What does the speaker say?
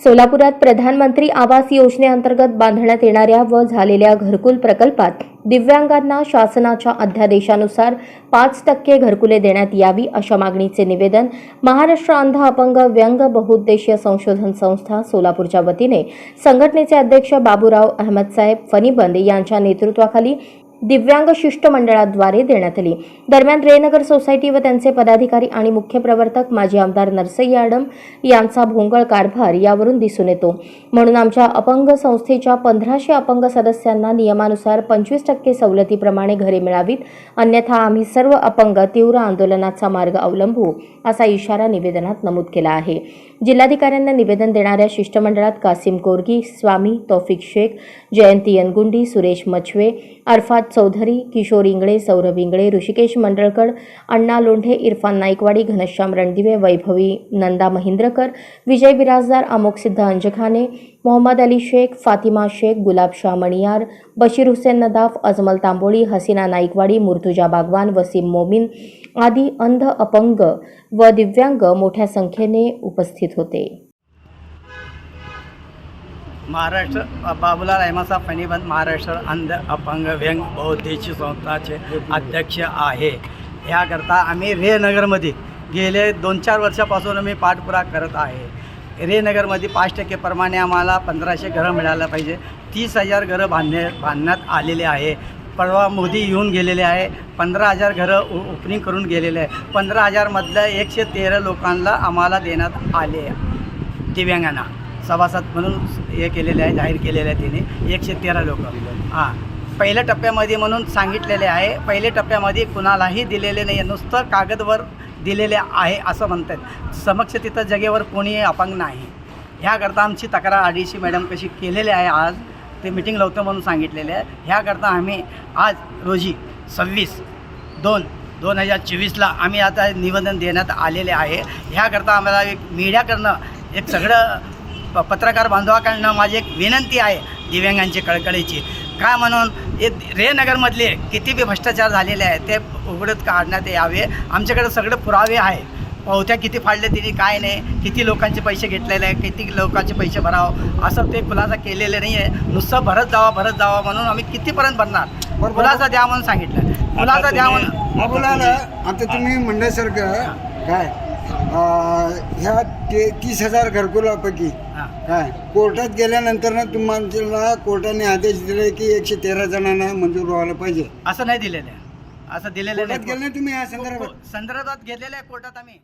सोलापुरात प्रधानमंत्री आवास योजनेअंतर्गत बांधण्यात येणाऱ्या व झालेल्या घरकुल प्रकल्पात दिव्यांगांना शासनाच्या अध्यादेशानुसार पाच टक्के घरकुले देण्यात यावी अशा मागणीचे निवेदन महाराष्ट्र अंध अपंग व्यंग बहुउद्देशीय संशोधन संस्था सोलापूरच्या वतीने संघटनेचे अध्यक्ष बाबूराव अहमदसाहेब फनीबंद यांच्या नेतृत्वाखाली दिव्यांग शिष्टमंडळाद्वारे देण्यात आली. दरम्यान रेनगर सोसायटी व त्यांचे पदाधिकारी आणि मुख्य प्रवर्तक माजी आमदार नरसई याडम यांचा भोंगळ कारभार यावरून दिसून येतो. म्हणून आमच्या अपंग संस्थेच्या पंधराशे अपंग सदस्यांना नियमानुसार पंचवीस टक्के सवलतीप्रमाणे घरे मिळावीत. अन्यथा आम्ही सर्व अपंग तीव्र आंदोलनाचा मार्ग अवलंबू असा इशारा निवेदनात नमूद केला आहे. जिल्हाधिकाऱ्यांना निवेदन देणाऱ्या शिष्टमंडळात कासिम कोरगी स्वामी तौफिक शेख जयंती यनगुंडी सुरेश मछवे अरफात चौधरी किशोर इंगळे सौरभ इंगळे ऋषिकेश मंडळकर अण्णा लोंढे इरफान नाईकवाडी घनश्याम रणदिवे वैभवी नंदा महिंद्रकर विजय बिराजदार अमोक सिद्ध अंजखाने मोहम्मद अली शेख फातिमा शेख गुलाब शाह मणियार बशीर हुसेन नदाफ अजमल तांबोळी हसीना नाईकवाडी मुर्तुजा बागवान वसीम मोमीन आदी अंध अपंग व दिव्यांग मोठ्या संख्येने उपस्थित होते. महाराष्ट्र बाबूलाल अहमदसाहेब फणीबंद महाराष्ट्र अंध अपंग व्यंग बौद्धिक संस्थाचे अध्यक्ष आहे. ह्याकरता आम्ही रेनगरमध्ये गेले दोन चार वर्षापासून आम्ही पाठपुरा करत आहे. रेनगरमध्ये पाच टक्केप्रमाणे आम्हाला पंधराशे घरं मिळायला पाहिजे. तीस हजार घरं बांधणे बांधण्यात आलेले आहे. परवा मोदी येऊन गेलेले आहे. पंधरा हजार घरं उ ओपनिंग करून गेलेले आहे. पंधरा हजारमधल्या एकशे तेरा लोकांना आम्हाला देण्यात आले दिव्यांगांना. सभासद म्हणून हे केलेले आहे जाहीर केलेले आहे तिने. एकशे तेरा लोक. हां. पहिल्या टप्प्यामध्ये म्हणून सांगितलेले आहे. पहिल्या टप्प्यामध्ये कुणालाही दिलेले नाही आहे नुसतं कागदवर दिलेले आहे असं म्हणतात. समक्ष तिथं जगेवर कोणी अपंग नाही. ह्याकरता आमची तक्रार आडीशी मॅडम कशी केलेली आहे आज ते मिटिंग लावतो म्हणून सांगितलेले आहे. ह्याकरता आम्ही आज रोजी सव्वीस दोन दोन हजार चोवीसला आम्ही आता निवेदन देण्यात आलेले आहे. ह्याकरता आम्हाला एक मीडियाकडनं एक सगळं प पत्रकार बांधवाकडनं माझी एक विनंती आहे. दिव्यांगांची कळकळीची. काय म्हणून हे रेनगरमधले किती बी भ्रष्टाचार झालेले आहेत ते उघडत काढण्यात यावे. आमच्याकडे सगळे पुरावे आहे पावत्या किती फाडले तिने काय नाही. किती लोकांचे पैसे घेतलेले आहे किती लोकांचे पैसे भरावं. असं ते खुलासा केलेले नाही आहे नुसतं भरत जावा भरत जावा म्हणून आम्ही कितीपर्यंत भरणार? खुलासा द्या म्हणून सांगितलं. खुलासा द्या म्हणून आता तुम्ही म्हणण्यासारखं काय? ह्या ते तीस हजार घरकुलापैकी हां. काय कोर्टात गेल्यानंतर ना तुम्हाला कोर्टाने आदेश दिले की एकशे तेरा जणांना मंजूर व्हायला पाहिजे. असं नाही दिलेलं आहे. असं दिलेलं कोर्टात नाही. गेले ना तुम्ही या संदर्भात? संदर्भात घेतलेलं आहे कोर्टात आम्ही.